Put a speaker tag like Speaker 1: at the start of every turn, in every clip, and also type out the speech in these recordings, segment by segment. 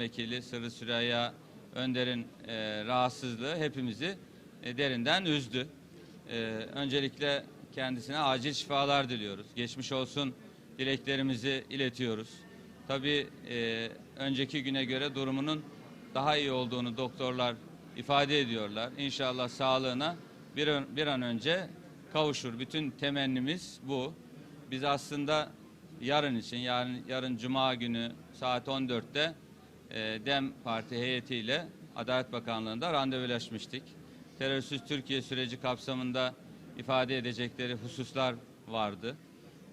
Speaker 1: Vekili Sırrı Süreyya Önder'in e, rahatsızlığı hepimizi e, derinden üzdü. E, öncelikle kendisine acil şifalar diliyoruz. Geçmiş olsun dileklerimizi iletiyoruz. Tabii e, önceki güne göre durumunun daha iyi olduğunu doktorlar ifade ediyorlar. İnşallah sağlığına bir an, bir an önce kavuşur. Bütün temennimiz bu. Biz aslında yarın için, yarın, yarın Cuma günü saat 14'te e, DEM Parti heyetiyle Adalet Bakanlığı'nda randevulaşmıştık. Terörsüz Türkiye süreci kapsamında ifade edecekleri hususlar vardı.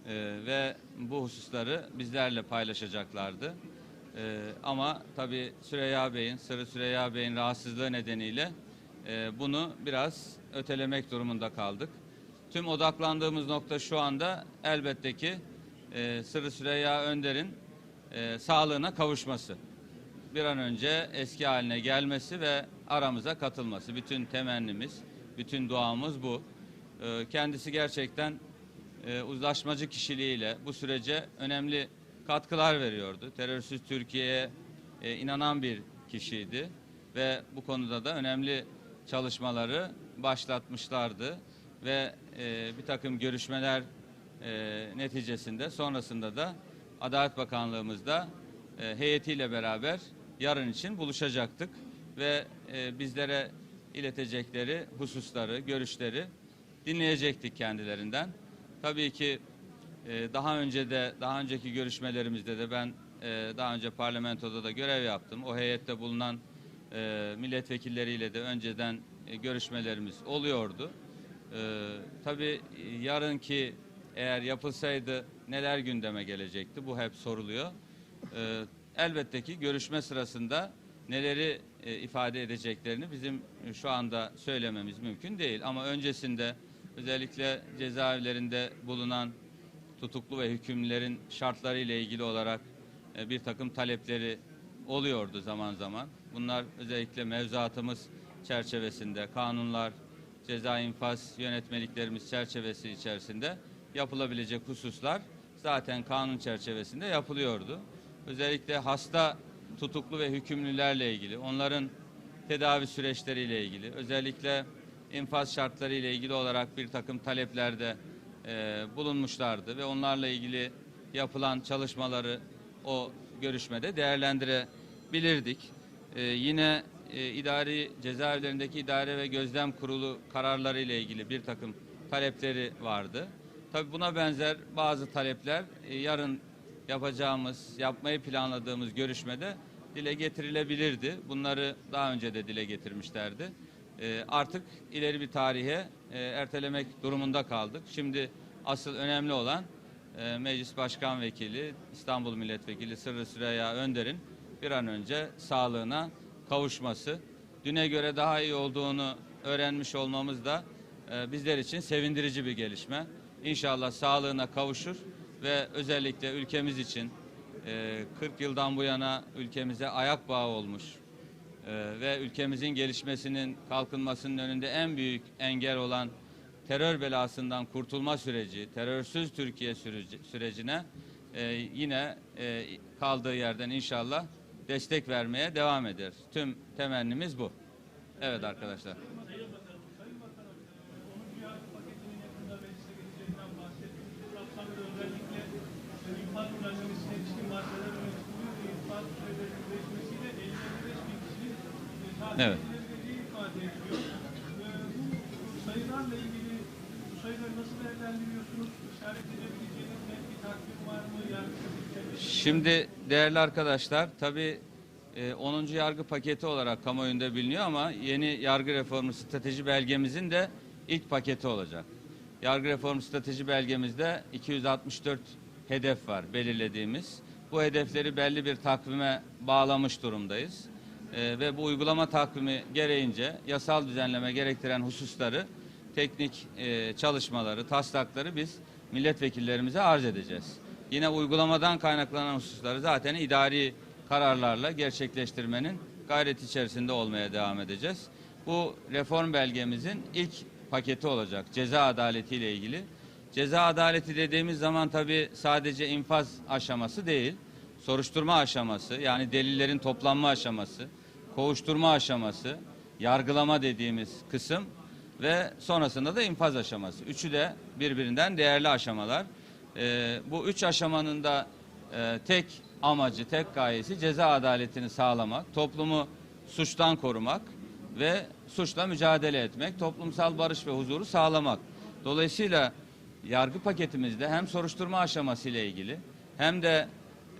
Speaker 1: E, ve bu hususları bizlerle paylaşacaklardı. E, ama tabii Süreyya Bey'in, Sırrı Süreyya Bey'in rahatsızlığı nedeniyle e, bunu biraz ötelemek durumunda kaldık. Tüm odaklandığımız nokta şu anda elbette ki e, Sırrı Süreyya Önder'in e, sağlığına kavuşması. Bir an önce eski haline gelmesi ve aramıza katılması. Bütün temennimiz, bütün duamız bu. E, kendisi gerçekten e, uzlaşmacı kişiliğiyle bu sürece önemli katkılar veriyordu. Terörsüz Türkiye'ye e, inanan bir kişiydi ve bu konuda da önemli çalışmaları başlatmışlardı ve e, bir takım görüşmeler e, neticesinde sonrasında da Adalet Bakanlığımızda e, heyetiyle beraber yarın için buluşacaktık ve e, bizlere iletecekleri hususları, görüşleri dinleyecektik kendilerinden. Tabii ki e, daha önce de daha önceki görüşmelerimizde de ben e, daha önce parlamentoda da görev yaptım. O heyette bulunan e, milletvekilleriyle de önceden e, görüşmelerimiz oluyordu. E, tabii yarınki eğer yapılsaydı neler gündeme gelecekti? Bu hep soruluyor. E, elbette ki görüşme sırasında neleri e, ifade edeceklerini bizim şu anda söylememiz mümkün değil. Ama öncesinde özellikle cezaevlerinde bulunan tutuklu ve hükümlülerin şartları ile ilgili olarak e, bir takım talepleri oluyordu zaman zaman. Bunlar özellikle mevzuatımız çerçevesinde, kanunlar, ceza infaz yönetmeliklerimiz çerçevesi içerisinde yapılabilecek hususlar zaten kanun çerçevesinde yapılıyordu. Özellikle hasta tutuklu ve hükümlülerle ilgili, onların tedavi süreçleriyle ilgili, özellikle infaz şartları ile ilgili olarak bir takım taleplerde e, bulunmuşlardı ve onlarla ilgili yapılan çalışmaları o görüşmede değerlendirebilirdik. E, yine e, idari cezaevlerindeki idare ve gözlem kurulu kararları ile ilgili bir takım talepleri vardı. Tabii buna benzer bazı talepler e, yarın yapacağımız, yapmayı planladığımız görüşmede dile getirilebilirdi. Bunları daha önce de dile getirmişlerdi. E, artık ileri bir tarihe e, ertelemek durumunda kaldık. Şimdi asıl önemli olan e, Meclis Başkan Vekili, İstanbul Milletvekili Sırrı Süreyya Önder'in bir an önce sağlığına kavuşması. Düne göre daha iyi olduğunu öğrenmiş olmamız da e, bizler için sevindirici bir gelişme. İnşallah sağlığına kavuşur ve özellikle ülkemiz için e, 40 yıldan bu yana ülkemize ayak bağı olmuş e, ve ülkemizin gelişmesinin kalkınmasının önünde en büyük engel olan terör belasından kurtulma süreci, terörsüz Türkiye süreci, sürecine e, yine e, kaldığı yerden inşallah destek vermeye devam eder. Tüm temennimiz bu. Evet arkadaşlar.
Speaker 2: Sayın Bakanım, Sayın Bakanım, e, 10. yargı paketinin yakında meclise geleceğinden bahsettiniz. Bu kapsamda özellikle e, infaz düzenlemesine ilişkin maddeler öne çıkılıyor ve infaz sürelerinin değişmesiyle 55 bin kişinin e, tatil
Speaker 1: Evet.
Speaker 2: edilebileceği ifade ediliyor. E, Bu sayılarla ilgili bu sayıları nasıl değerlendiriyorsunuz? İşaret edebileceğiniz net bir takvim var mı? Yargı paketleri
Speaker 1: Şimdi değerli arkadaşlar tabii e, 10. yargı paketi olarak kamuoyunda biliniyor ama yeni yargı reformu strateji belgemizin de ilk paketi olacak. Yargı reformu strateji belgemizde 264 hedef var belirlediğimiz. Bu hedefleri belli bir takvime bağlamış durumdayız. E, ve bu uygulama takvimi gereğince yasal düzenleme gerektiren hususları teknik e, çalışmaları, taslakları biz milletvekillerimize arz edeceğiz. Yine uygulamadan kaynaklanan hususları zaten idari kararlarla gerçekleştirmenin gayret içerisinde olmaya devam edeceğiz. Bu reform belgemizin ilk paketi olacak ceza adaleti ile ilgili. Ceza adaleti dediğimiz zaman tabii sadece infaz aşaması değil. Soruşturma aşaması yani delillerin toplanma aşaması, kovuşturma aşaması, yargılama dediğimiz kısım ve sonrasında da infaz aşaması. Üçü de birbirinden değerli aşamalar. Ee, bu üç aşamanın da e, tek amacı, tek gayesi ceza adaletini sağlamak, toplumu suçtan korumak ve suçla mücadele etmek, toplumsal barış ve huzuru sağlamak. Dolayısıyla yargı paketimizde hem soruşturma aşaması ile ilgili hem de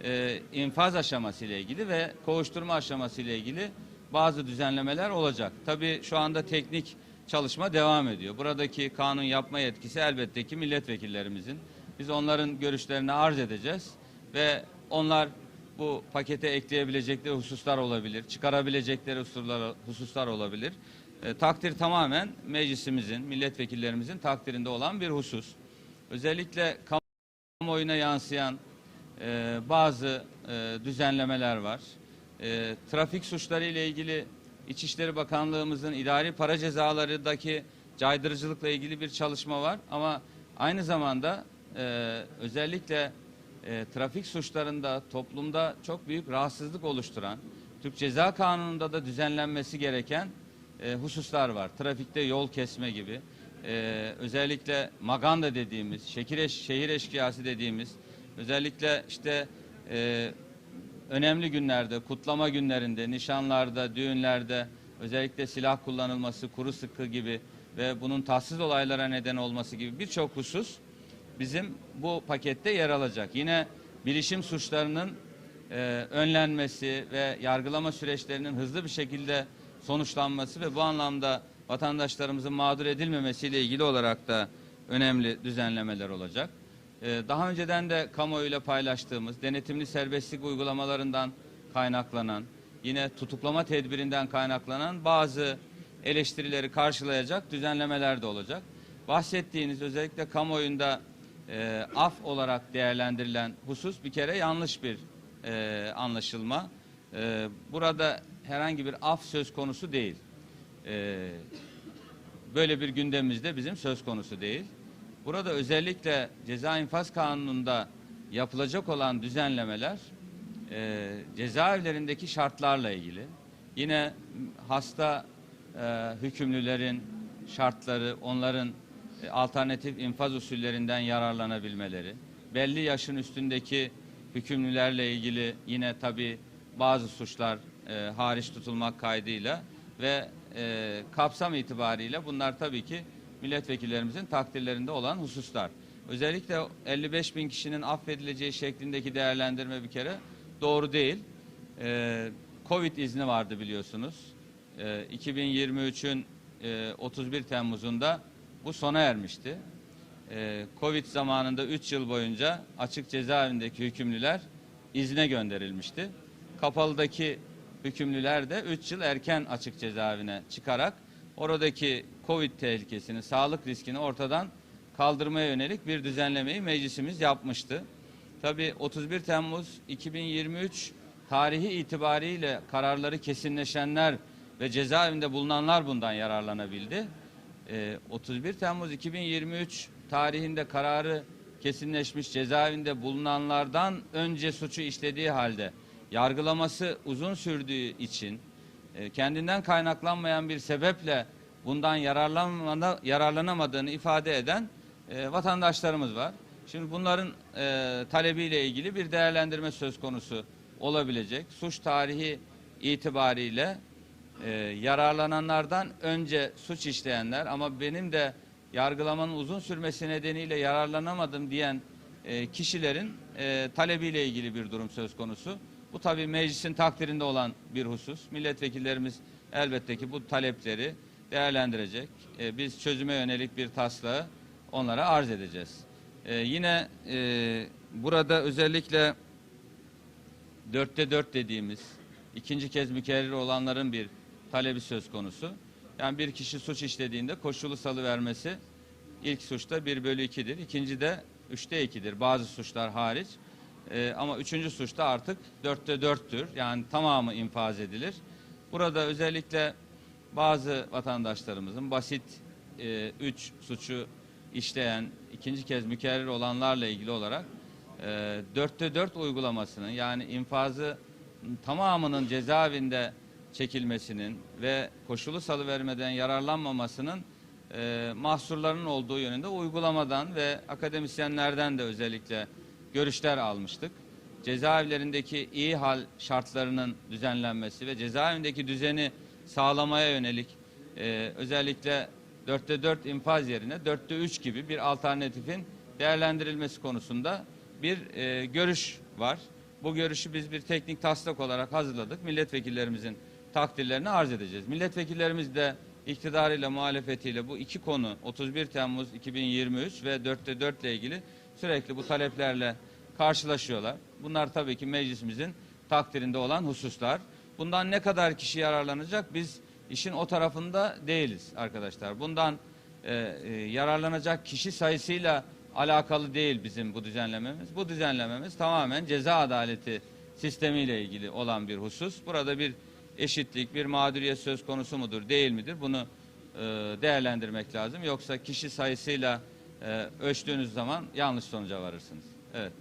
Speaker 1: e, infaz aşaması ile ilgili ve kovuşturma aşaması ile ilgili bazı düzenlemeler olacak. Tabii şu anda teknik çalışma devam ediyor. Buradaki kanun yapma yetkisi elbette ki milletvekillerimizin. Biz onların görüşlerini arz edeceğiz ve onlar bu pakete ekleyebilecekleri hususlar olabilir, çıkarabilecekleri hususlar, hususlar olabilir. E, takdir tamamen meclisimizin, milletvekillerimizin takdirinde olan bir husus. Özellikle kamuoyuna yansıyan e, bazı e, düzenlemeler var. E, trafik suçları ile ilgili İçişleri Bakanlığımızın idari para cezalarındaki caydırıcılıkla ilgili bir çalışma var ama aynı zamanda e, özellikle e, trafik suçlarında toplumda çok büyük rahatsızlık oluşturan, Türk Ceza Kanunu'nda da düzenlenmesi gereken e, hususlar var. Trafikte yol kesme gibi, e, özellikle maganda dediğimiz, şekil eş, şehir eşkıyası dediğimiz, özellikle işte e, önemli günlerde, kutlama günlerinde, nişanlarda, düğünlerde özellikle silah kullanılması, kuru sıkı gibi ve bunun tatsız olaylara neden olması gibi birçok husus bizim bu pakette yer alacak. Yine bilişim suçlarının e, önlenmesi ve yargılama süreçlerinin hızlı bir şekilde sonuçlanması ve bu anlamda vatandaşlarımızın mağdur edilmemesiyle ilgili olarak da önemli düzenlemeler olacak. Ee, Daha önceden de kamuoyuyla paylaştığımız denetimli serbestlik uygulamalarından kaynaklanan, yine tutuklama tedbirinden kaynaklanan bazı eleştirileri karşılayacak düzenlemeler de olacak. Bahsettiğiniz özellikle kamuoyunda e, af olarak değerlendirilen husus bir kere yanlış bir e, anlaşılma. E, burada herhangi bir af söz konusu değil. E, böyle bir gündemimizde bizim söz konusu değil. Burada özellikle ceza infaz kanununda yapılacak olan düzenlemeler e, cezaevlerindeki şartlarla ilgili. Yine hasta e, hükümlülerin şartları, onların e, alternatif infaz usullerinden yararlanabilmeleri, belli yaşın üstündeki hükümlülerle ilgili yine tabi bazı suçlar e, hariç tutulmak kaydıyla ve e, kapsam itibariyle bunlar tabii ki milletvekillerimizin takdirlerinde olan hususlar. Özellikle 55 bin kişinin affedileceği şeklindeki değerlendirme bir kere doğru değil. Ee, Covid izni vardı biliyorsunuz. Ee, 2023'ün e, 31 Temmuz'unda bu sona ermişti. Ee, Covid zamanında 3 yıl boyunca açık cezaevindeki hükümlüler izne gönderilmişti. Kapalıdaki hükümlüler de 3 yıl erken açık cezaevine çıkarak oradaki Covid tehlikesini, sağlık riskini ortadan kaldırmaya yönelik bir düzenlemeyi meclisimiz yapmıştı. Tabii 31 Temmuz 2023 tarihi itibariyle kararları kesinleşenler ve cezaevinde bulunanlar bundan yararlanabildi. Ee, 31 Temmuz 2023 tarihinde kararı kesinleşmiş cezaevinde bulunanlardan önce suçu işlediği halde yargılaması uzun sürdüğü için e, kendinden kaynaklanmayan bir sebeple bundan yararlanamadığını ifade eden e, vatandaşlarımız var. Şimdi bunların e, talebiyle ilgili bir değerlendirme söz konusu olabilecek. Suç tarihi itibariyle e, yararlananlardan önce suç işleyenler ama benim de yargılamanın uzun sürmesi nedeniyle yararlanamadım diyen e, kişilerin e, talebiyle ilgili bir durum söz konusu. Bu tabii meclisin takdirinde olan bir husus. Milletvekillerimiz elbette ki bu talepleri değerlendirecek. E, biz çözüme yönelik bir taslağı onlara arz edeceğiz. E, yine e, burada özellikle dörtte dört dediğimiz ikinci kez mükerrer olanların bir talebi söz konusu. Yani bir kişi suç işlediğinde koşulu salı vermesi ilk suçta 1 bölü 2'dir. İkinci de 3'te 2'dir bazı suçlar hariç. Ee, ama üçüncü suçta artık dörtte dörttür. Yani tamamı infaz edilir. Burada özellikle bazı vatandaşlarımızın basit e, üç suçu işleyen, ikinci kez mükerrer olanlarla ilgili olarak e, dörtte dört uygulamasının yani infazı tamamının cezaevinde çekilmesinin ve koşulu salıvermeden yararlanmamasının e, mahsurlarının olduğu yönünde uygulamadan ve akademisyenlerden de özellikle görüşler almıştık. Cezaevlerindeki iyi hal şartlarının düzenlenmesi ve cezaevindeki düzeni sağlamaya yönelik e, özellikle dörtte dört infaz yerine dörtte üç gibi bir alternatifin değerlendirilmesi konusunda bir e, görüş var. Bu görüşü biz bir teknik taslak olarak hazırladık. Milletvekillerimizin takdirlerini arz edeceğiz. Milletvekillerimiz de iktidarıyla muhalefetiyle bu iki konu 31 Temmuz 2023 ve 4'te 4 ile ilgili sürekli bu taleplerle karşılaşıyorlar. Bunlar tabii ki meclisimizin takdirinde olan hususlar. Bundan ne kadar kişi yararlanacak biz işin o tarafında değiliz arkadaşlar. Bundan e, e, yararlanacak kişi sayısıyla alakalı değil bizim bu düzenlememiz. Bu düzenlememiz tamamen ceza adaleti sistemiyle ilgili olan bir husus. Burada bir eşitlik, bir mağduriyet söz konusu mudur, değil midir? Bunu e, değerlendirmek lazım. Yoksa kişi sayısıyla e, ölçtüğünüz zaman yanlış sonuca varırsınız. Evet.